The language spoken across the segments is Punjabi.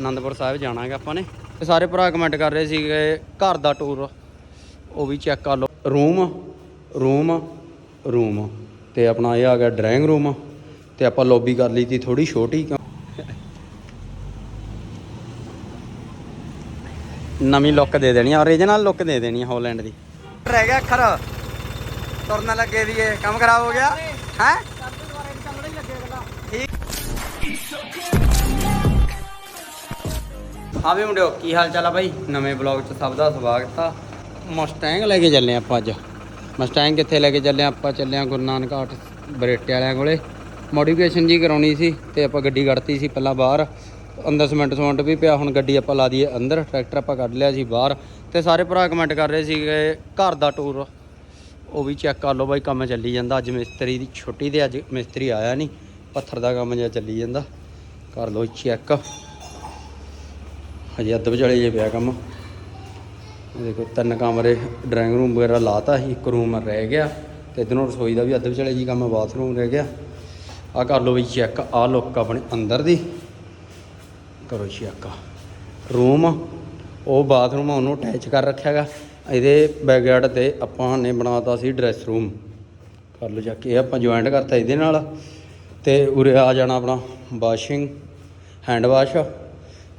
ਆਨੰਦਪੁਰ ਸਾਹਿਬ ਜਾਣਾਗਾ ਆਪਾਂ ਨੇ। ਤੇ ਸਾਰੇ ਭਰਾ ਕਮੈਂਟ ਕਰ ਰਹੇ ਸੀਗੇ, ਘਰ ਦਾ ਟੂਰ ਉਹ ਵੀ ਚੈੱਕ ਕਰ ਲਓ। ਰੂਮ ਰੂਮ ਰੂਮ ਤੇ ਆਪਣਾ ਇਹ ਆ ਗਿਆ ਡਰਾਇੰਗ ਰੂਮ ਤੇ ਆਪਾਂ ਲੌਬੀ ਕਰ ਲਈ ਤੀ ਥੋੜੀ ਛੋਟੀ ਨਵੀਂ ਲੁੱਕ ਦੇ ਦੇਣੀ ਆ ਓਰੀਜਨਲ ਲੁੱਕ ਦੇ ਦੇਣੀ ਆ ਹਾਲੈਂਡ ਦੀ। ਰਹਿ ਗਿਆ ਅੱਖਰ। ਤੁਰਨ ਲੱਗੇ ਦੀ ਕੰਮ ਖਰਾਬ ਹੋ ਗਿਆ। ਹੈ? ਹਾਂ ਵੀ ਮੁੰਡਿਓ, ਕੀ ਹਾਲ ਚਾਲ ਆ ਬਾਈ? ਨਵੇਂ ਬਲੌਗ 'ਚ ਸਭ ਦਾ ਸਵਾਗਤ ਆ। ਮਸਟੈਂਗ ਲੈ ਕੇ ਚੱਲੇ ਆਪਾਂ ਅੱਜ। ਮਸਟੈਂਗ ਕਿੱਥੇ ਲੈ ਕੇ ਚੱਲੇ ਆ? ਆਪਾਂ ਚੱਲੇ ਆ ਗੁਰੂ ਨਾਨਕ ਆਰਟ ਬਰੇਟੇ ਵਾਲਿਆਂ ਕੋਲੇ। ਮੋਡੀਫਿਕੇਸ਼ਨ ਜੀ ਕਰਾਉਣੀ ਸੀ ਤੇ ਆਪਾਂ ਗੱਡੀ ਕੱਢਤੀ ਸੀ ਪਹਿਲਾਂ ਬਾਹਰ। ਅੰਦਰ ਸਿਮੈਂਟ ਸਮੈਂਟ ਵੀ ਪਿਆ, ਹੁਣ ਗੱਡੀ ਆਪਾਂ ਲਾ ਦਈਏ ਅੰਦਰ। ਟਰੈਕਟਰ ਆਪਾਂ ਕੱਢ ਲਿਆ ਸੀ ਬਾਹਰ। ਤੇ ਸਾਰੇ ਭਰਾ ਕਮੈਂਟ ਕਰ ਰਹੇ ਸੀਗੇ, ਘਰ ਦਾ ਟੂਰ ਉਹ ਵੀ ਚੈੱਕ ਕਰ ਲਓ ਬਾਈ, ਕੰਮ ਚੱਲੀ ਜਾਂਦਾ। ਅੱਜ ਮਿਸਤਰੀ ਦੀ ਛੁੱਟੀ ਤੇ ਅੱਜ ਮਿਸਤਰੀ ਆਇਆ ਨਹੀਂ ਪੱਥਰ ਦਾ ਕੰਮ ਜਿਹਾ ਚੱਲੀ ਜਾਂਦਾ। ਕਰ ਲਓ ਚੈੱਕ ਹਜੇ ਅੱਧ ਵਿਚਾਲੇ ਜੇ ਪਿਆ ਕੰਮ। ਇਹ ਦੇਖੋ, ਤਿੰਨ ਕਮਰੇ ਡਰਾਇੰਗ ਰੂਮ ਵਗੈਰਾ ਲਾਤਾ ਸੀ, ਇੱਕ ਰੂਮ ਰਹਿ ਗਿਆ ਤੇ ਇਧਰੋਂ ਰਸੋਈ ਦਾ ਵੀ ਅੱਧ ਵਿਚਾਲੇ ਜੀ ਕੰਮ ਬਾਥਰੂਮ ਰਹਿ ਗਿਆ। ਆ ਕਰ ਲਓ ਵੀ ਚੈੱਕ ਆ ਲੁੱਕ ਆਪਣੇ ਅੰਦਰ ਦੀ। ਕਰੋ ਚੈੱਕ ਰੂਮ ਉਹ ਬਾਥਰੂਮ ਉਹਨੂੰ ਅਟੈਚ ਕਰ ਰੱਖਿਆਗਾ ਇਹਦੇ ਬੈਕਯਾਰਡ ਤੇ ਆਪਾਂ ਨੇ ਬਣਾਤਾ ਸੀ ਡਰੈਸ ਰੂਮ ਕਰ ਲਓ ਜਾ ਕੇ ਇਹ ਆਪਾਂ ਜੁਆਇੰਟ ਕਰਤਾ ਇਹਦੇ ਨਾਲ। ਤੇ ਉਰੇ ਆ ਜਾਣਾ ਆਪਣਾ ਵਾਸ਼ਿੰਗ ਹੈਂਡ ਵਾਸ਼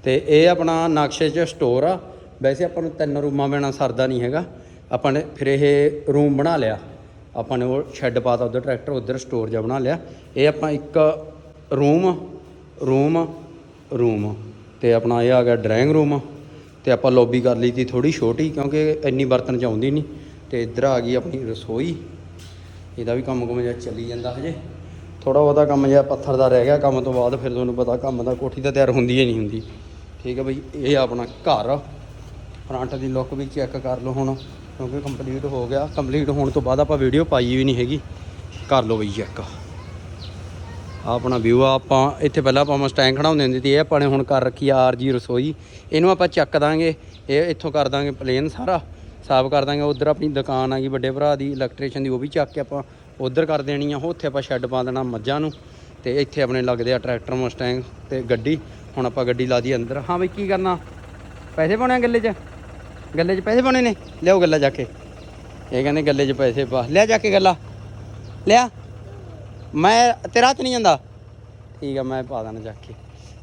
ਤੇ ਇਹ ਆਪਣਾ ਨਕਸ਼ੇ 'ਚ ਸਟੋਰ ਆ। ਵੈਸੇ ਆਪਾਂ ਨੂੰ ਤਿੰਨ ਰੂਮਾਂ ਬਿਨਾ ਸਰਦਾ ਨਹੀਂ ਹੈਗਾ। ਆਪਾਂ ਨੇ ਫਿਰ ਇਹ ਰੂਮ ਬਣਾ ਲਿਆ। ਆਪਾਂ ਨੇ ਉਹ ਸ਼ੈੱਡ ਪਾਤਾ ਉਧਰ ਟਰੈਕਟਰ ਉਧਰ ਸਟੋਰ ਜਿਹਾ ਬਣਾ ਲਿਆ। ਇਹ ਆਪਾਂ ਇੱਕ ਰੂਮ ਰੂਮ ਰੂਮ ਤੇ ਆਪਣਾ ਇਹ ਆ ਗਿਆ ਡਰਾਇੰਗ ਰੂਮ ਤੇ ਆਪਾਂ ਲੌਬੀ ਕਰ ਲਈ ਤੀ ਥੋੜੀ ਛੋਟੀ ਕਿਉਂਕਿ ਇੰਨੀ ਬਰਤਨ ਚ ਆਉਂਦੀ ਨਹੀਂ। ਤੇ ਇੱਧਰ ਆ ਗਈ ਆਪਣੀ ਰਸੋਈ। ਇਹਦਾ ਵੀ ਕੰਮ ਕੁਮ ਜਿਹਾ ਚੱਲੀ ਜਾਂਦਾ ਹਜੇ। ਥੋੜਾ ਬਹੁਤਾ ਕੰਮ ਜਿਹਾ ਪੱਥਰ ਦਾ ਰਹਿ ਗਿਆ। ਕੰਮ ਤੋਂ ਬਾਅਦ ਫਿਰ ਤੁਹਾਨੂੰ ਪਤਾ ਕੰਮ ਦਾ ਕੋਠੀ ਤਾਂ ਤਿਆਰ ਹੁੰਦੀ ਹੀ ਨਹੀਂ ਹੁੰਦੀ। ਠੀਕ ਹੈ ਬਈ, ਇਹ ਆਪਣਾ ਘਰ ਫਰੰਟ ਦੀ ਲੁੱਕ ਵੀ ਚੈੱਕ ਕਰ ਲਓ ਹੁਣ, ਕਿਉਂਕਿ ਕੰਪਲੀਟ ਹੋ ਗਿਆ। ਕੰਪਲੀਟ ਹੋਣ ਤੋਂ ਬਾਅਦ ਆਪਾਂ ਵੀਡੀਓ ਪਾਈ ਵੀ ਨਹੀਂ ਹੈਗੀ। ਕਰ ਲਓ ਬਈ ਚੈੱਕ ਆਪਣਾ ਵਿਊ ਆ, ਆਪਾਂ ਇੱਥੇ ਪਹਿਲਾਂ ਆਪਾਂ ਮਸਟੈਂਗ ਖੜਾਉਂਦੇ ਹੁੰਦੇ ਸੀ, ਇਹ ਆਪਾਂ ਨੇ ਹੁਣ ਕਰ ਰੱਖੀ ਆ ਆਰਜੀ ਰਸੋਈ। ਇਹਨੂੰ ਆਪਾਂ ਚੱਕ ਦਾਂਗੇ, ਇਹ ਇੱਥੋਂ ਕਰ ਦਾਂਗੇ ਪਲੇਨ ਸਾਰਾ। ਸਾਫ਼ ਕਰ ਦਾਂਗੇ, ਉਧਰ ਆਪਣੀ ਦੁਕਾਨ ਆ ਗਈ, ਵੱਡੇ ਭਰਾ ਦੀ ਇਲੈਕਟ੍ਰੀਸ਼ੀਅਨ ਦੀ, ਉਹ ਵੀ ਚੱਕ ਕੇ ਆਪਾਂ ਉਧਰ ਕਰ ਦੇਣੀ ਆ। ਉੱਥੇ ਆਪਾਂ ਸ਼ੈੱਡ ਪਾ ਦੇਣਾ ਮੱਝਾਂ ਨੂੰ। ਤੇ ਇੱਥੇ ਆਪਣੇ ਲੱਗਦੇ ਆ ਟਰੈਕਟਰ ਮਸਟੈਂਗ ਤੇ ਗੱਡੀ। ਹੁਣ ਆਪਾਂ ਗੱਡੀ ਲਾ ਦੀ ਅੰਦਰ। ਹਾਂ ਬਈ, ਕੀ ਕਰਨਾ? ਪੈਸੇ ਪਾਉਣੇ ਆ ਗੱਲੇ 'ਚ? ਗੱਲੇ 'ਚ ਪੈਸੇ ਪਾਉਣੇ ਨੇ? ਲਿਆਓ ਗੱਲਾ ਜਾ ਕੇ। ਇਹ ਕਹਿੰਦੇ ਗੱਲੇ 'ਚ ਪੈਸੇ ਪਾ। ਲਿਆ ਜਾ ਕੇ ਗੱਲਾ। ਲਿਆ। ਮੈਂ ਤੇਰਾ ਹੱਥ ਨਹੀਂ ਜਾਂਦਾ। ਠੀਕ ਆ, ਮੈਂ ਪਾ ਦੇਣਾ ਜਾ ਕੇ।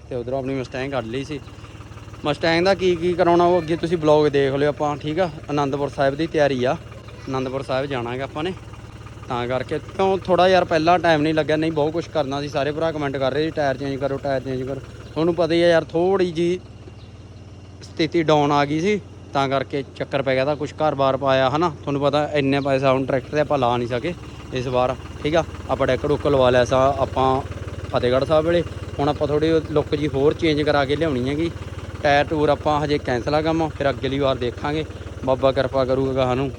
ਤੇ ਉਧਰੋਂ ਆਪਣੀ ਮਸਟੈਂਗ ਕੱਢ ਲਈ ਸੀ। ਮਸਟੈਂਗ ਦਾ ਕੀ ਕੀ ਕਰਾਉਣਾ, ਉਹ ਅੱਗੇ ਤੁਸੀਂ ਬਲੌਗ ਦੇਖ ਲਿਓ ਆਪਾਂ, ਠੀਕ ਆ? ਆਨੰਦਪੁਰ ਸਾਹਿਬ ਦੀ ਤਿਆਰੀ ਆ। ਆਨੰਦਪੁਰ ਸਾਹਿਬ ਜਾਣਾਗਾ ਆਪਾਂ ਨੇ। ਤਾਂ ਕਰਕੇ ਕਿਉਂ ਥੋੜਾ ਯਾਰ ਪਹਿਲਾਂ ਟਾਈਮ ਨਹੀਂ ਲੱਗਿਆ, ਨਹੀਂ ਬਹੁਤ ਕੁਝ ਕਰਨਾ ਸੀ। ਸਾਰੇ ਭਰਾ ਕਮੈਂਟ ਕਰ ਰਹੇ ਸੀ ਟਾਇਰ ਚੇਂਜ ਕਰੋ ਟਾਇਰ ਚੇਂਜ ਕਰੋ। ਤੁਹਾਨੂੰ ਪਤਾ ਹੀ ਆ ਯਾਰ ਥੋੜੀ ਜੀ ਸਥਿਤੀ ਡਾਊਨ ਆ ਗਈ ਸੀ, ਤਾਂ ਕਰਕੇ ਚੱਕਰ ਪੈ ਗਿਆ ਤਾਂ ਕੁਝ ਘਰ-ਬਾਰ ਪਾਇਆ, ਹਨਾ? ਤੁਹਾਨੂੰ ਪਤਾ ਇੰਨੇ ਪੈਸਾ ਹੁਣ ਟਰੈਕਟਰ ਤੇ ਆਪਾਂ ਲਾ ਨਹੀਂ ਸਕੇ ਇਸ ਵਾਰ, ਠੀਕ ਆ? ਆਪਾਂ ਡੈਕ ਡੁੱਕ ਲਵਾ ਲਿਆ ਸਾ, ਆਪਾਂ ਫਤਿਹਗੜ੍ਹ ਸਾਹਿਬ ਵੇਲੇ। ਹੁਣ ਆਪਾਂ ਥੋੜੀ ਲੁੱਕ ਜੀ ਹੋਰ ਚੇਂਜ ਕਰਾ ਕੇ ਲਿਆਉਣੀ ਹੈਗੀ। ਟਾਇਰ ਟੂਰ ਆਪਾਂ ਹਜੇ ਕੈਂਸਲ ਆ ਕੰਮ, ਫਿਰ ਅਗਲੀ ਵਾਰ ਦੇਖਾਂਗੇ। ਬਾਬਾ ਕਿਰਪਾ ਕਰੂਗਾ ਸਾਨੂੰ।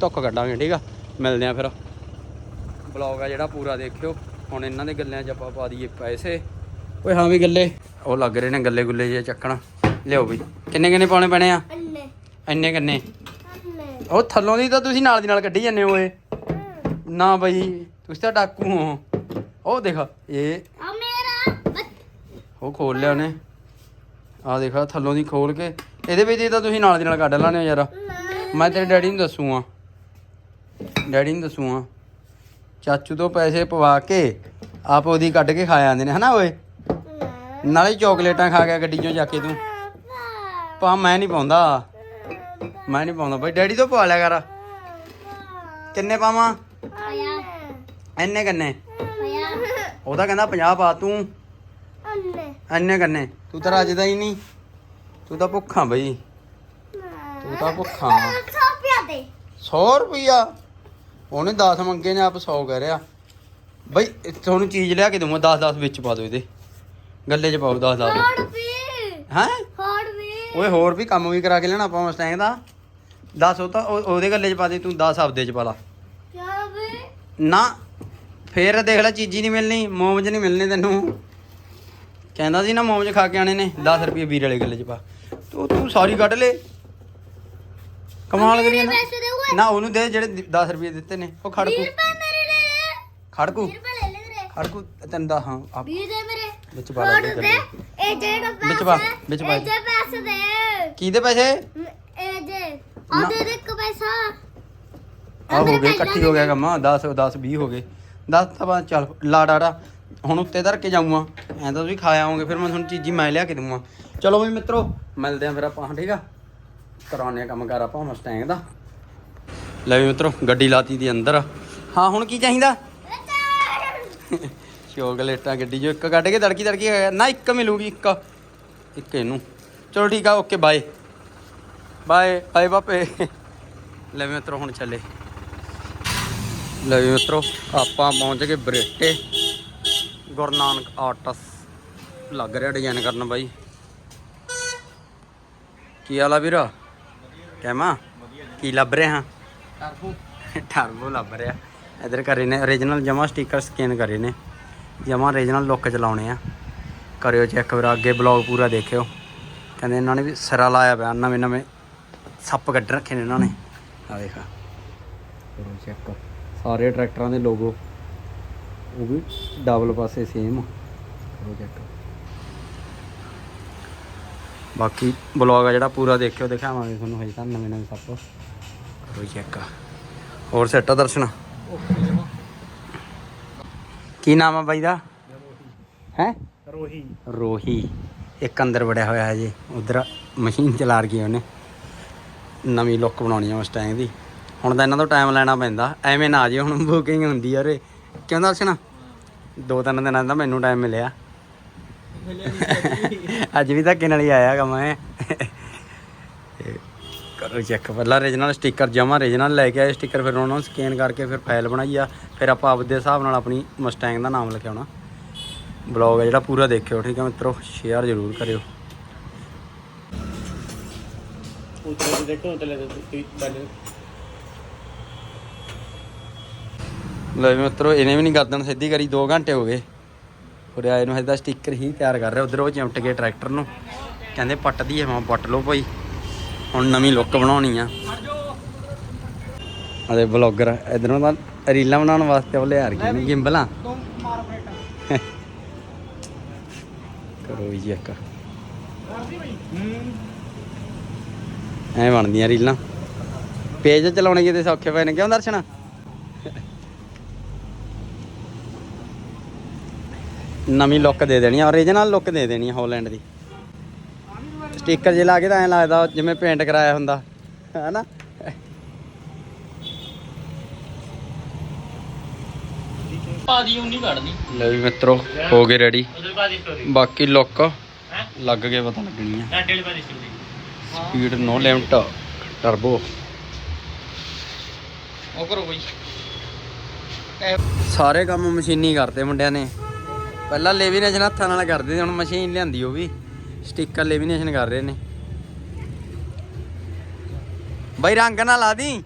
ਧੁੱਕ ਕੱਢਾਂਗੇ, ਠੀਕ ਆ? ਮਿਲਦੇ ਆ ਫਿਰ। ਬਲੌਗ ਆ ਜਿਹੜਾ ਪੂਰਾ ਦੇਖਿਓ। ਹੁਣ ਇਹਨਾਂ ਦੇ ਗੱਲਿਆਂ 'ਚ ਆਪਾਂ ਪਾ ਦਈਏ ਪੈਸੇ। ਓਏ ਹਾਂ ਵੀ ਗੱਲੇ। ਉਹ ਲੱਗ ਰਹੇ ਨੇ ਗੱਲੇ ਗੁੱਲੇ ਜੇ ਚੱਕਣ। ਲਿਓ ਵੀ। ਕਿੰਨੇ ਕਿੰਨੇ ਪਾਉਣੇ ਪੈਣੇ ਆ? ਅੰਨੇ। ਇੰਨੇ ਕਿੰਨੇ? ਉਹ ਥੱਲੋਂ ਦੀ ਤਾਂ ਤੁਸੀਂ ਨਾਲ ਦੀ ਨਾਲ ਕੱਢੀ ਜਾਂਦੇ ਓਏ ਨਾ ਬਈ ਤੁਸੀਂ ਤਾਂ ਡਾਕੂ ਹੋ। ਉਹ ਦੇਖ ਇਹ ਆ ਮੇਰਾ। ਉਹ ਖੋਲ ਲਿਆ ਉਹਨੇ। ਆ ਦੇਖ ਥੱਲੋਂ ਦੀ ਖੋਲ ਕੇ। ਇਹਦੇ ਵਿੱਚ ਹੀ ਤਾਂ ਤੁਸੀਂ ਨਾਲ ਦੀ ਨਾਲ ਕੱਢ ਲਾਣੇ ਯਾਰ। ਮੈਂ ਤੇਰੇ ਡੈਡੀ ਨੂੰ ਦੱਸੂਗਾ ਡੈਡੀ ਨੂੰ ਦੱਸੂਗਾ ਚਾਚੂ ਤੋਂ ਪੈਸੇ ਪਵਾ ਕੇ ਆਪ ਉਹਦੀ ਕੱਢ ਕੇ ਖਾ ਜਾਂਦੇ ਨੇ ਹਨਾ ਓਏ? ਨਾਲੇ ਚਾਕਲੇਟਾਂ ਖਾ ਗਿਆ ਗੱਡੀ 'ਚੋਂ ਜਾ ਕੇ ਤੂੰ। ਪਾ, ਮੈਂ ਨਹੀਂ ਪਾਉਂਦਾ। ਮੈਂ ਨਹੀਂ ਪਾਉਂਦਾ। ਬਈ, ਡੈਡੀ ਤੋਂ ਪਵਾ ਲਿਆ ਕਰ। ਕਿੰਨੇ ਪਾਵਾਂ? ਇੰਨੇ ਕੰਨੇ? ਉਹਦਾ ਕਹਿੰਦਾ 50 ਪਾ ਤੂੰ। ਇੰਨੇ ਕੰਨੇ? ਤੂੰ ਤਾਂ ਰੱਜਦਾ ਹੀ ਨਹੀਂ। ਤੂੰ ਤਾਂ ਭੁੱਖਾ ਬਈ। ਤੂੰ ਤਾਂ ਭੁੱਖਾ। ਸੋਪਿਆ ਦੇ 100 ਰੁਪਈਆ। ਉਹਨੇ 10 ਮੰਗੇ ਨੇ, ਆਪ 100 ਕਹਿ ਰਿਹਾ। ਬਈ ਤੁਹਾਨੂੰ ਚੀਜ਼ ਲਿਆ ਕੇ ਦਊਂਗਾ 10 10 ਵਿੱਚ ਪਾ ਦਿਓ ਇਹਦੇ। ਗੱਲੇ 'ਚ ਪਾਓ 10 10 ਹੋੜ ਵੀ। ਹੈਂ? ਹੋੜ ਵੀ। ਓਏ ਹੋਰ ਵੀ ਕੰਮ ਵੀ ਕਰਾ ਕੇ ਲੈਣਾ ਆਪਾਂ ਮਸਟੈਂਗ ਦਾ। 10 ਉਹ ਤਾਂ ਉਹ- ਉਹਦੇ ਗੱਲੇ 'ਚ ਪਾ ਦੇ ਤੂੰ 10 ਆਪਦੇ 'ਚ ਪਾ ਲਾ। ਕਿਆ ਵੀ? ਨਾ ਫੇਰ ਦੇਖ ਲੈ ਚੀਜ਼ੀ ਨਹੀਂ ਮਿਲਣੀ ਮੋਮਜ ਨਹੀਂ ਮਿਲਣੇ ਤੈਨੂੰ। ਕਹਿੰਦਾ ਸੀ ਨਾ ਮੋਮਜ ਖਾ ਕੇ ਆਣੇ ਨੇ 10 ਰੁਪਏ ਵੀਰ ਵਾਲੇ ਗੱਲੇ 'ਚ ਪਾ। ਤੂੰ ਤੂੰ ਸਾਰੀ ਕੱਢ ਲੈ। ਕਮਾਲ ਕਰੀ ਪੈਸੇ ਦੇ ਨਾ ਉਹਨੂੰ ਦੇ ਜਿਹੜੇ 10 ਰੁਪਏ ਦਿੱਤੇ ਨੇ ਉਹ ਖੜਕੂ। ਰੁਪਏ ਮੇਰੇ ਲੈ ਲੈ। ਖੜਕੂ। 20 ਰੁਪਏ ਲੈ ਲੈ ਮੇਰੇ ਖੜਕੂ ਤੈਨੂੰ ਦਾ ਹਾਂ ਆਪ 20 ਦੇ ਮੇਰੇ ਵਿੱਚ ਪਾ ਲਾ ਦੇ ਇਹ ਜਿਹੜਾ ਵਿੱਚ ਪਾ ਵਿੱਚ ਪਾ। ਇਹ ਜੇ ਪੈਸੇ ਦੇ। ਕਿਹਦੇ ਪੈਸੇ? ਇਹ ਜੇ ਆ ਦੇ ਦੇ ਇੱਕ ਪੈਸਾ। ਆ ਹੋ ਗਏ ਇਕੱਠੀ ਹੋ ਗਿਆ ਕੰਮ। 10 10 20 ਹੋ ਗਏ। 10 ਤਾਂ ਬਾਅਦ ਚੱਲ ਲਾ ਡਾੜਾ ਹੁਣ ਉੱਤੇ ਧਰ ਕੇ ਜਾਊਂਗਾ। ਐਂ ਤਾਂ ਤੁਸੀਂ ਖਾ ਆਓਗੇ ਫਿਰ ਮੈਂ ਤੁਹਾਨੂੰ ਚੀਜ਼ੀ ਮੈਂ ਲਿਆ ਕੇ ਦੂੰਗਾ ਚਲੋ ਵੀ ਮਿੱਤਰੋ ਮਿਲਦੇ ਆਂ ਫਿਰ ਆਪਾਂ ਠੀਕ ਆ? ਕਰਾਉਣੇ ਕੰਮ ਕਰ ਆਪਾਂ ਮਸਟੈਂਗ ਦਾ। ਲੈ ਵੀ ਮਿੱਤਰੋ ਗੱਡੀ ਲਾਤੀ ਦੀ ਅੰਦਰ। ਹਾਂ ਹੁਣ ਕੀ ਚਾਹੀਦਾ? ਚੋਕਲੇਟਾਂ ਗੱਡੀ ਜੋ ਇੱਕ ਕੱਢ ਕੇ ਤੜਕੀ ਤੜਕੀ ਖਾਇਆ। ਨਾ ਇੱਕ ਮਿਲੂਗੀ ਇੱਕ। ਇੱਕ ਇਹਨੂੰ। ਚਲੋ ਠੀਕ ਆ ਓਕੇ ਬਾਏ। ਬਾਏ ਬਾਏ ਬਾਪੇ। ਲੈ ਵੀ ਮਿੱਤਰੋ ਹੁਣ ਚੱਲੇ। ਲੈ ਵੀ ਮਿੱਤਰੋ ਆਪਾਂ ਪਹੁੰਚ ਗਏ ਬਰੇਟੇ। ਗੁਰੂ ਨਾਨਕ ਆਰਟਸ। ਲੱਗ ਰਿਹਾ ਡਿਜ਼ਾਈਨ ਕਰਨ ਬਾਈ। ਕੀ ਹਾਲ ਆ ਵੀਰਾ? ਕਹਿਮਾ ਕੀ ਲੱਭ ਰਿਹਾ? ਟਰਬੋ। ਟਰਬੋ ਲੱਭ ਰਿਹਾ। ਇਧਰ ਕਰੇ ਨੇ origignal ਜਮਾ ਸਟicker ਸਕੈਨ ਕਰੇ ਨੇ। ਜਮਾ ਰੀਜਨਲ ਲੁੱਕ ਚਲਾਉਣੇ ਆ। ਕਰਿਓ ਚੈੱਕ ਵੀਰਾ, ਅੱਗੇ ਬਲੌਗ ਪੂਰਾ ਦੇਖਿਓ। ਕਹਿੰਦੇ ਇਹਨਾਂ ਨੇ ਵੀ ਸਿਰਾ ਲਾਇਆ ਪਿਆ, ਨਵੇਂ ਨਵੇਂ ਸੱਪ ਕੱਢ ਰੱਖੇ ਨੇ ਇਹਨਾਂ ਨੇ। ਆ ਦੇਖਾ। ਕਰੋ ਚੈੱਕ ਸਾਰੇ ਟਰੈਕਟਰਾਂ ਦੇ ਲੋਗੋ ਉਹ ਵੀ ਡਬਲ ਪਾਸੇ ਸੇਮ ਕਰੋ ਚੈੱਕ ਬਾਕੀ ਬਲੌਗ ਆ ਜਿਹੜਾ ਪੂਰਾ ਦੇਖਿਓ, ਦਿਖਾਵਾਂਗੇ ਤੁਹਾਨੂੰ ਹਜੇ ਤਾਂ ਨਵੇਂ ਨਵੇਂ ਸੱਪ। ਕਰੋ ਚੈੱਕ ਹੋਰ ਸੈੱਟ ਆ ਦਰਸ਼ਨ? ਕੀ ਨਾਮ ਆ ਬਾਈ ਦਾ? ਹੈ? ਰੋਹੀ। ਰੋਹੀ। ਇੱਕ ਅੰਦਰ ਵੜਿਆ ਹੋਇਆ ਹੈ ਜੀ। ਉਧਰ ਮਸ਼ੀਨ ਚਲਾ ਰਹੀ ਉਹਨੇ। ਨਵੀਂ ਲੁੱਕ ਬਣਾਉਣੀ ਆ ਉਸ ਟਾਈਮ ਦੀ। ਹੁਣ ਤਾਂ ਇਹਨਾਂ ਤੋਂ ਟਾਈਮ ਲੈਣਾ ਪੈਂਦਾ। ਐਵੇਂ ਨਾ ਜੇ ਹੁਣ ਬੁਕਿੰਗ ਹੁੰਦੀ ਆ ਰੇ ਕਿਉਂ ਦਰਸ਼ਨ? ਦੋ ਤਿੰਨ ਦਿਨਾਂ ਦਾ ਮੈਨੂੰ ਟਾਈਮ ਮਿਲਿਆ। ਅੱਜ ਵੀ ਧੱਕੇ ਨਾਲ ਹੀ ਆਇਆ ਕੰਮ ਕਰੋ ਚੈੱਕ ਪਹਿਲਾਂ ਰੀਜਨਲ ਸਟicker ਜਮਾ ਰੀਜਨਲ ਲੈ ਕੇ ਆਏ ਸਟicker ਫਿਰ ਉਹਨਾਂ ਨੂੰ ਸਕੈਨ ਕਰਕੇ ਫਿਰ ਫਾਈਲ ਬਣਾਈ ਆ। ਫਿਰ ਆਪਾਂ ਆਪਦੇ ਹਿਸਾਬ ਨਾਲ ਆਪਣੀ ਮਸਟੈਂਗ ਦਾ ਨਾਮ ਲਿਖਾਉਣਾ ਬਲੌਗ ਹੈ ਜਿਹੜਾ ਪੂਰਾ ਦੇਖਿਓ, ਠੀਕ ਹੈ ਮਿੱਤਰੋ? ਸ਼ੇਅਰ ਜ਼ਰੂਰ ਕਰਿਓ। ਉਤਲੇ ਦੇਖੋ ਉਤਲੇ ਲੈ ਵੀ ਮਿੱਤਰੋ, ਇਹਨੇ ਵੀ ਨਹੀਂ ਗਰਦਨ ਸਿੱਧੀ ਕਰੀ 2 ਘੰਟੇ ਹੋ ਗਏ। ਉਰੇ ਆਏ ਨੂੰ ਹਜੇ ਸਟicker ਹੀ ਤਿਆਰ ਕਰ ਰਿਹਾ, ਉਧਰ ਉਹ ਚਿਮਟ ਗਏ ਟਰੈਕਟਰ ਨੂੰ। ਕਹਿੰਦੇ ਪੱਟਦੀ ਹੈ ਮੈਂ ਪੱਟ ਲਓ ਭਾਈ। ਹੁਣ ਨਵੀਂ ਲੁੱਕ ਬਣਾਉਣੀ ਆ। ਅਦੇ ਬਲੌਗਰ ਇਧਰੋਂ ਤਾਂ ਰੀਲਾਂ ਬਣਾਉਣ ਵਾਸਤੇ ਉਹ ਲਿਆ ਰਹੀ ਨੇ ਗਿੰਬਲਾਂ ਕਰੋ ਜੀ ਇੱਕ। ਐ ਬਣਦੀਆਂ ਰੀਲਾਂ। ਪੇਜ ਚਲਾਉਣੇ ਕਿਤੇ ਸੌਖੇ ਪਏ ਨੇ। ਕਿਉਂ ਦਰਸ਼ਨ? ਨਵੀਂ ਲੁੱਕ ਦੇ ਦੇਣੀ ਆ origignal ਲੁੱਕ ਦੇ ਦੇਣੀ ਆ ਹਾਲੈਂਡ ਦੀ। ਸਟicker ਜੇ ਲਾ ਕੇ ਤਾਂ ਐਂ ਲੱਗਦਾ ਜਿਵੇਂ ਪੇਂਟ ਕਰਾਇਆ ਹੁੰਦਾ। ਹੈਨਾ? ਪਾਦੀ ਉਨੀ ਕੱਢਦੀ ਲੈ ਵੀ ਮਿੱਤਰੋ ਹੋ ਗਏ ਰੈਡੀ ਬਾਕੀ ਲੁੱਕ ਲੱਗ ਗਏ ਪਤਾ ਲੱਗਣੀ ਆ। ਸਪੀਡ ਨੋ ਲਿਮਟ ਟਰਬੋ ਉਹ ਕਰੋ ਬਈ। ਸਾਰੇ ਕੰਮ ਮਸ਼ੀਨੀ ਕਰਦੇ ਮੁੰਡਿਆਂ ਨੇ। ਪਹਿਲਾਂ ਲੇਮੀਨੇਸ਼ਨ ਹੱਥਾਂ ਨਾਲ ਕਰਦੇ ਸੀ ਹੁਣ ਮਸ਼ੀਨ ਲਿਆਂਦੀ ਉਹ ਵੀ। ਸਟicker ਲੇਮੀਨੇਸ਼ਨ ਕਰ ਰਹੇ ਨੇ। ਬਈ ਰੰਗ ਨਾ ਲਾ ਦੀ।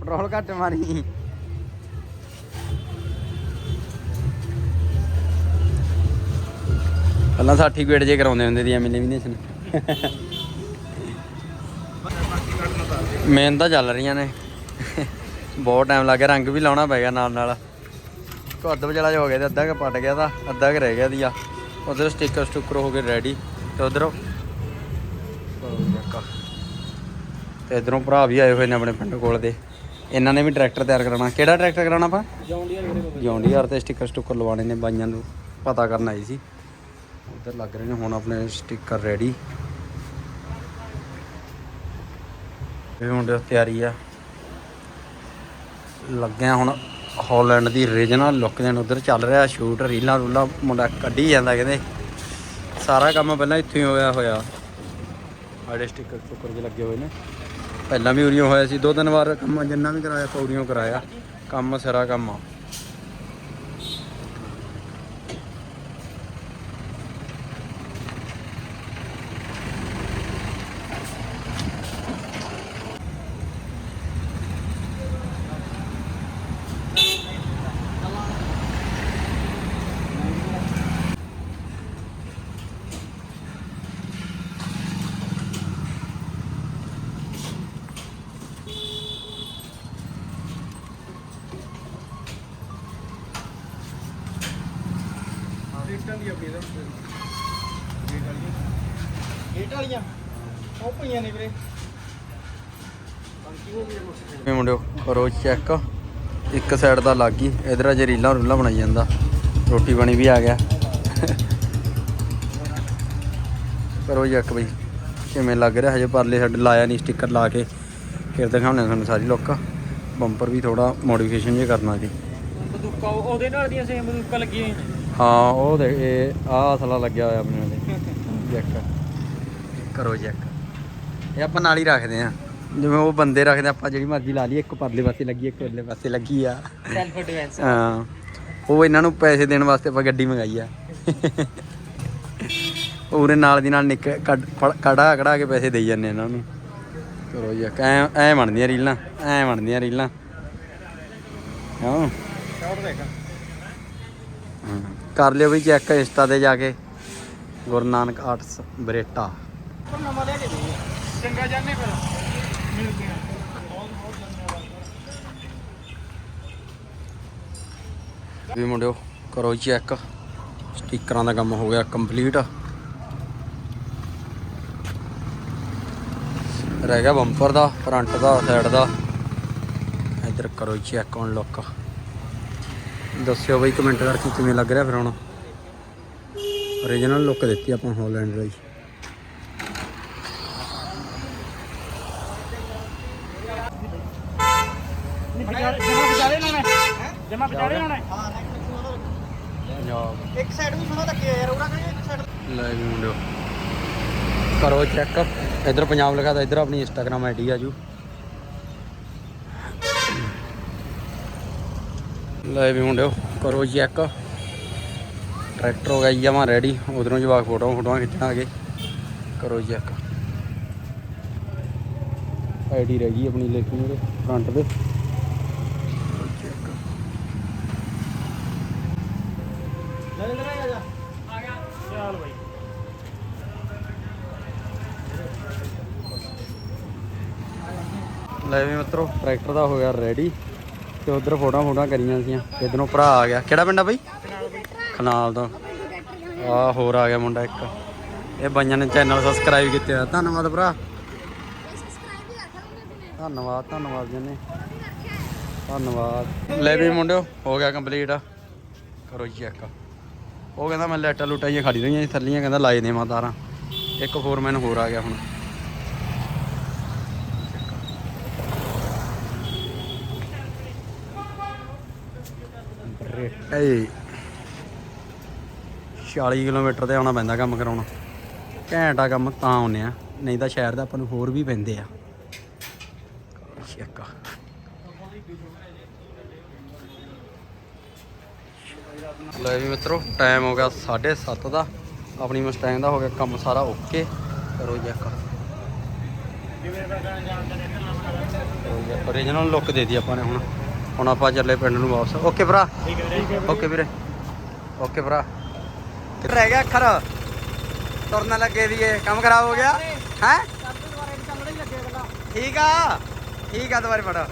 ਪੈਟਰੋਲ ਘੱਟ ਮਾਰੀ। ਪਹਿਲਾਂ ਸਰਟੀਫਿਕੇਟ ਜੇ ਕਰਾਉਂਦੇ ਹੁੰਦੇ ਸੀ ਐਵੇਂ ਲੇਮੀਨੇਸ਼ਨ ਮੇਨ ਤਾਂ ਚੱਲ ਰਹੀਆਂ ਨੇ। ਬਹੁਤ ਟਾਈਮ ਲੱਗ ਗਿਆ, ਰੰਗ ਵੀ ਲਾਉਣਾ ਪੈ ਗਿਆ ਨਾਲ ਨਾਲ ਘੱਟ ਵਿਚਾਲਾ ਹੋ ਗਿਆ ਤੇ ਅੱਧਾ ਕ ਪਟ ਗਿਆ ਤਾਂ, ਅੱਧਾ ਕ ਰਹਿ ਗਿਆ ਦੀ ਆ ਉਧਰ ਸਟicker ਸਟੁੱਕਰ ਹੋ ਗਏ ਰੈਡੀ ਤੇ ਉਧਰੋਂ ਤੇ ਇਧਰੋਂ ਭਰਾ ਵੀ ਆਏ ਹੋਏ ਨੇ ਆਪਣੇ ਪਿੰਡ ਕੋਲ ਦੇ। ਇਹਨਾਂ ਨੇ ਵੀ ਟਰੈਕਟਰ ਤਿਆਰ ਕਰਾਉਣਾ। ਕਿਹੜਾ ਟਰੈਕਟਰ ਕਰਾਉਣਾ ਆਪਾਂ? ਜੌਂਡੀਆਰ ਤੇ ਸਟicker ਸਟੁੱਕਰ ਲਵਾਉਣੇ ਨੇ ਬਾਈਆਂ ਨੂੰ ਪਤਾ ਕਰਨ ਆਈ ਸੀ। ਉਧਰ ਲੱਗ ਰਹੇ ਨੇ ਹੁਣ ਆਪਣੇ ਸਟicker ਰੈਡੀ ਇਹ ਦੀ ਤਿਆਰੀ ਆ। ਲੱਗਿਆ ਹੁਣ ਹਾਲੈਂਡ ਦੀ ਰੀਜਨਲ ਲੁੱਕ ਦੇਣ ਉਧਰ ਚੱਲ ਰਿਹਾ ਸ਼ੂਟ ਰੀਲਾਂ ਰੂਲਾਂ ਮੁੰਡਾ ਕੱਢੀ ਜਾਂਦਾ ਕਹਿੰਦੇ। ਸਾਰਾ ਕੰਮ ਪਹਿਲਾਂ ਇੱਥੇ ਹੀ ਹੋਇਆ ਹੋਇਆ। ਆੜੇ ਸਟicker ਸਟੁੱਕਰ ਜਿਹੇ ਲੱਗੇ ਹੋਏ ਨੇ। ਪਹਿਲਾਂ ਵੀ ਉਰੀਓ ਹੋਇਆ ਸੀ ਦੋ ਤਿੰਨ ਵਾਰ ਕੰਮ ਜਿੰਨਾ ਵੀ ਕਰਾਇਆ ਪੌੜੀਆਂ ਕਰਾਇਆ। ਕੰਮ ਸਿਰਾ ਕੰਮ। ਆ ਸੀਟਾਂ ਮੁੰਡਿਓ ਕਰੋ ਚੈੱਕ ਇੱਕ ਸਾਈਡ ਦਾ ਲੱਗ ਗਈ ਇਧਰ ਆ ਜਰੀਲਾ ਰੁੱਲਾ ਬਣਾਈ ਜਾਂਦਾ। ਰੋਟੀ ਬਣੀ ਵੀ ਆ ਗਿਆ। ਕਰੋ ਚੈੱਕ ਬਈ ਕਿਵੇਂ ਲੱਗ ਰਿਹਾ? ਹਜੇ ਪਰਲੇ ਸਾਡੇ ਲਾਇਆ ਨਹੀਂ ਸਟicker ਲਾ ਕੇ। ਫਿਰ ਦਿਖਾਉਣੇ ਤੁਹਾਨੂੰ ਸਾਰੀ ਲੁੱਕ ਬੰਪਰ ਵੀ ਥੋੜਾ ਮੋਡੀਫਿਕੇਸ਼ਨ ਜੇ ਕਰਨਾ ਜੀ ਉਹਦੇ ਨਾਲ ਦੀਆਂ ਸੇਮ ਬੰਦੂਕਾਂ ਲੱਗੀਆਂ ਹੋਈਆਂ ਨੇ। ਹਾਂ ਉਹ ਦੇ ਇਹ ਆਹ ਅਸਲਾ ਲੱਗਿਆ ਹੋਇਆ ਆਪਣੇ ਦੇ ਚੈੱਕ ਕਰੋ ਚੈੱਕ ਇਹ ਆਪਾਂ ਨਾਲ ਹੀ ਰੱਖਦੇ ਆ ਜਿਵੇਂ ਉਹ ਬੰਦੇ ਰੱਖਦੇ ਆਪਾਂ ਜਿਹੜੀ ਮਰਜ਼ੀ ਲਾ ਲਈ ਇੱਕ ਪਰਲੇ ਪਾਸੇ ਲੱਗੀ ਇੱਕ ਇਰਲੇ ਪਾਸੇ ਲੱਗੀ ਆ। ਸੈਲਫ ਡਿਫੈਂਸ ਹਾਂ। ਉਹ ਇਹਨਾਂ ਨੂੰ ਪੈਸੇ ਦੇਣ ਵਾਸਤੇ ਆਪਾਂ ਗੱਡੀ ਮੰਗਾਈ ਆ। ਉਹਦੇ ਨਾਲ ਦੀ ਨਾਲ ਨਿਕ ਕੱਢ- ਫੜ- ਕੜਾ ਕੜਾ ਕੇ ਪੈਸੇ ਦੇਈ ਜਾਂਦੇ ਇਹਨਾਂ ਨੂੰ। ਕਰੋ ਜੀ ਐ ਐ ਬਣਦੀਆਂ ਰੀਲਾਂ ਐ ਬਣਦੀਆਂ ਰੀਲਾਂ। ਹਾਂ। ਸ਼ਾਟ ਦੇਖ। ਹਾਂ। ਕਰ ਲਿਓ ਵੀ ਚੈੱਕ ਇੰਸਟਾ ਤੇ ਜਾ ਕੇ। ਗੁਰੂ ਨਾਨਕ ਆਰਟਸ ਬਰੇਟਾ। ਪਰ ਨਵਾਂ ਲੈ ਕੇ ਦੇ ਚੰਗਾ ਜਾਣੇ ਫਿਰ। ਮਿਲਦੇ ਆ। ਵੀ ਮੁੰਡਿਓ ਕਰੋ ਚੈੱਕ। ਸਟickਰਾਂ ਦਾ ਕੰਮ ਹੋ ਗਿਆ ਕੰਪਲੀਟ। ਰਹਿ ਗਿਆ ਬੰਪਰ ਦਾ ਫਰੰਟ ਦਾ ਸਾਈਡ ਦਾ। ਇੱਧਰ ਕਰੋ ਚੈੱਕ ਔਨ ਲੁੱਕ। ਦੱਸਿਓ ਬਈ ਕਮੈਂਟ ਕਰਕੇ ਕਿਵੇਂ ਲੱਗ ਰਿਹਾ ਫਿਰ ਹੁਣ। ਓਰੀਜਨਲ ਲੁੱਕ ਦਿੱਤੀ ਆਪਾਂ ਹਾਲੈਂਡ ਲਈ ਜਮਾ ਵਿਚਾਰੇ ਲਾਣਾ ਪੰਜਾਬ ਇੱਕ ਸਾਈਡ ਵੀ ਸੋਹਣਾ ਲੱਗਿਆ ਯਾਰ ਉਹਦਾ ਕਹੇ ਇੱਕ ਸਾਈਡ ਲੈ ਵੀ ਮੁੰਡਿਓ। ਕਰੋ ਚੈੱਕ ਇੱਧਰ ਪੰਜਾਬ ਲਿਖਾ ਤਾਂ, ਇੱਧਰ ਆਪਣੀ ਇੰਸਟਾਗ੍ਰam ਆਈਡੀ ਆ ਜੂ। ਲੈ ਵੀ ਮੁੰਡਿਓ, ਕਰੋ ਚੈੱਕ ਟਰੈਕਟਰ ਹੋ ਗਿਆ ਜਮਾ ਰੈਡੀ ਉਧਰੋਂ ਜਵਾਕ ਫੋਟੋਆਂ ਫੋਟੋਆਂ ਖਿੱਚਣ ਆ ਗਏ। ਕਰੋ ਚੈੱਕ ਆਈਡੀ ਰਹਿ ਗਈ ਆਪਣੀ ਲਿਖੀ ਮੇਰੇ ਫਰੰਟ ਤੇ। ਲੈ ਲੈ ਵੀ ਮਿੱਤਰੋ, ਟਰੈਕਟਰ ਦਾ ਹੋ ਗਿਆ ਰੈਡੀ ਤੇ ਉਧਰ ਫੋਟੋਆਂ ਫੋਟੋਆਂ ਕਰੀਆਂ ਸੀਆਂ। ਇਧਰੋਂ ਭਰਾ ਆ ਗਿਆ। ਕਿਹੜਾ ਪਿੰਡ ਆ ਬਈ? ਖਨਾਲ ਤੋਂ ਆ ਹੋਰ ਆ ਗਿਆ ਮੁੰਡਾ ਇੱਕ। ਇਹ ਬਾਈਆਂ ਨੇ ਚੈਨਲ ਸਬਸਕ੍ਰਾਈਬ ਕੀਤੇ ਆ। ਧੰਨਵਾਦ ਭਰਾ। ਧੰਨਵਾਦ ਧੰਨਵਾਦ ਜਨੇ। ਧੰਨਵਾਦ। ਲੈ ਵੀ ਮੁੰਡਿਓ, ਹੋ ਗਿਆ ਕੰਪਲੀਟ ਕਰੋ ਜੀ ਚੈੱਕ ਉਹ ਕਹਿੰਦਾ ਮੈਂ ਲੈਟਾ ਲੁਟਾ ਹੀ ਖੜੀ ਰਹੀਆਂ ਸੀ ਥੱਲੀਆਂ। ਕਹਿੰਦਾ ਲਾਏ ਦੇਵਾਂ ਤਾਰਾਂ। ਇੱਕ ਫੋਰਮੈਨ ਹੋਰ ਆ ਗਿਆ ਹੁਣ। ਏ 40 ਕਿਲੋਮੀਟਰ ਤੇ ਆਉਣਾ ਪੈਂਦਾ ਕੰਮ ਕਰਾਉਣਾ। ਘੈਂਟਾ ਕੰਮ ਤਾਂ ਆਉਨੇ ਆ ਨਹੀਂ ਤਾਂ ਸ਼ਹਿਰ ਦਾ ਆਪਾਂ ਨੂੰ ਹੋਰ ਵੀ ਪੈਂਦੇ ਆ। ਚੈੱਕ ਲੈ ਵੀ ਮਿੱਤਰੋ ਟਾਈਮ ਹੋ ਗਿਆ 7:30 ਦਾ। ਆਪਣੀ ਮਸਟੈਂਗ ਦਾ ਹੋ ਗਿਆ ਕੰਮ ਸਾਰਾ ਓਕੇ ਕਰੋ ਚੈੱਕ ਓਰੀਜਨਲ ਲੁੱਕ ਦੇ ਦੀ ਆਪਾਂ ਨੇ ਹੁਣ। ਹੁਣ ਆਪਾਂ ਚੱਲੇ ਪਿੰਡ ਨੂੰ ਵਾਪਸ। ਓਕੇ ਭਰਾ। ਠੀਕ ਹੈ ਵੀਰੇ। ਓਕੇ ਵੀਰੇ। ਓਕੇ ਭਰਾ। ਰਹਿ ਗਿਆ ਅੱਖਰ। ਤੁਰਨ ਲੱਗੇ ਦੀ ਇਹ ਕੰਮ ਖਰਾਬ ਹੋ ਗਿਆ? ਹੈ? ਠੀਕ ਆ। ਠੀਕ ਆ ਦੁਬਾਰੇ ਪੜਾ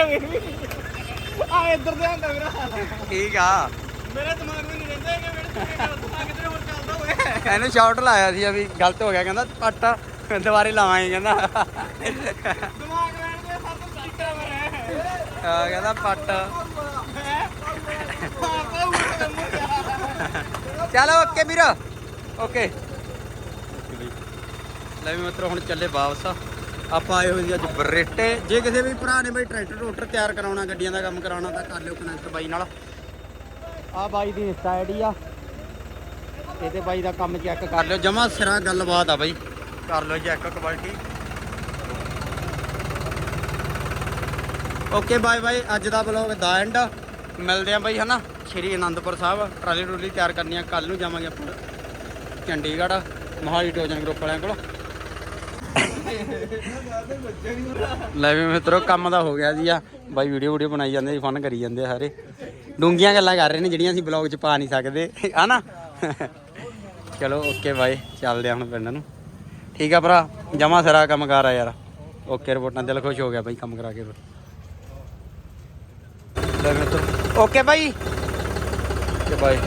ਵੀ ਆ ਇੱਧਰ ਦੇ ਆਂਦਾ ਵੀਰਾ। ਠੀਕ ਆ। ਮੇਰੇ ਦਿਮਾਗ ਵਿੱਚ ਨਹੀਂ ਰਹਿੰਦਾ ਕਿ ਮੇਰੇ ਦਿਮਾਗ ਕਿਧਰੇ ਹੋਰ ਚੱਲਦਾ ਹੋਵੇ। ਇਹਨੂੰ ਸ਼ਾਟ ਲਾਇਆ ਸੀ ਅਭੀ ਗਲਤ ਹੋ ਗਿਆ। ਕਹਿੰਦਾ ਪੱਟ। ਦੁਬਾਰੇ ਲਾਵਾਂਗੇ ਕਹਿੰਦਾ। ਕਹਿੰਦਾ ਪੱਟ। ਚਲੋ ਓਕੇ ਵੀਰ, ਓਕੇ। ਲੈ ਵੀ ਮਿੱਤਰੋ, ਹੁਣ ਚੱਲੇ ਵਾਪਸ। ਆਪਾਂ ਆਏ ਹੋਏ ਜੀ ਅੱਜ ਬਰੇਟੇ। ਜੇ ਕਿਸੇ ਵੀ ਭਰਾ ਨੇ ਬਈ ਟਰੈਕਟਰ ਰੋਟਰ ਤਿਆਰ ਕਰਾਉਣਾ, ਗੱਡੀਆਂ ਦਾ ਕੰਮ ਕਰਾਉਣਾ, ਤਾਂ ਕਰ ਲਿਓ ਕਨੈਕਟ ਬਾਈ ਨਾਲ। ਆ ਬਾਈ ਦੀ ਇੰਸਟਾ ਆਈਡੀ ਆ। ਇਹਦੇ ਬਾਈ ਦਾ ਕੰਮ ਚੈੱਕ ਕਰ ਲਿਓ। ਜਮਾ ਸਿਰਾ ਗੱਲਬਾਤ ਆ ਬਾਈ। ਕਰ ਲਿਓ check quality okay bye bye ਅੱਜ ਦਾ ਬਲੌਗ ਦਾ ਐਂਡ ਮਿਲਦੇ ਆ ਬਾਈ, ਹਨਾ? ਸ਼੍ਰੀ ਅਨੰਦਪੁਰ ਸਾਹਿਬ। ਟਰਾਲੀ ਟਰੂਲੀ ਤਿਆਰ ਕਰਨੀ ਆ। ਕੱਲ ਨੂੰ ਜਾਵਾਂਗੇ ਆਪਾਂ ਚੰਡੀਗੜ੍ਹ, ਮੋਹਾਲੀ ਟੋਜਨ ਗਰੁੱਪ ਵਾਲਿਆਂ ਕੋਲ। ਲੈ ਵੀ ਮਿੱਤਰੋ, ਕੰਮ ਦਾ ਹੋ ਗਿਆ ਜੀ ਆ। ਬਾਈ ਵੀਡੀਓ ਵੀਡੀਓ ਬਣਾਈ ਜਾਂਦੇ ਜੀ ਫਨ ਕਰੀ ਜਾਂਦੇ ਆ ਸਾਰੇ। ਡੂੰਗੀਆਂ ਗੱਲਾਂ ਕਰ ਰਹੇ ਨੇ ਜਿਹੜੀਆਂ ਅਸੀਂ ਬਲੌਗ 'ਚ ਪਾ ਨਹੀਂ ਸਕਦੇ, ਹਨਾ? ਚਲੋ ਓਕੇ ਬਾਏ ਚੱਲਦੇ ਆ ਹੁਣ ਪਿੰਡ ਨੂੰ। ਠੀਕ ਆ ਭਰਾ, ਜਮਾ ਸਰਾ ਕੰਮ ਕਰ ਆ ਯਾਰ। ਓਕੇ ਰਿਪੋਰਟਾਂ ਦਿਲ ਖੁਸ਼ ਹੋ ਗਿਆ ਬਾਈ ਕੰਮ ਕਰਾ ਕੇ ਫਿਰ ਲੈ ਮਿੱਤਰੋ ਓਕੇ ਬਾਈ ਓਕੇ ਬਾਈ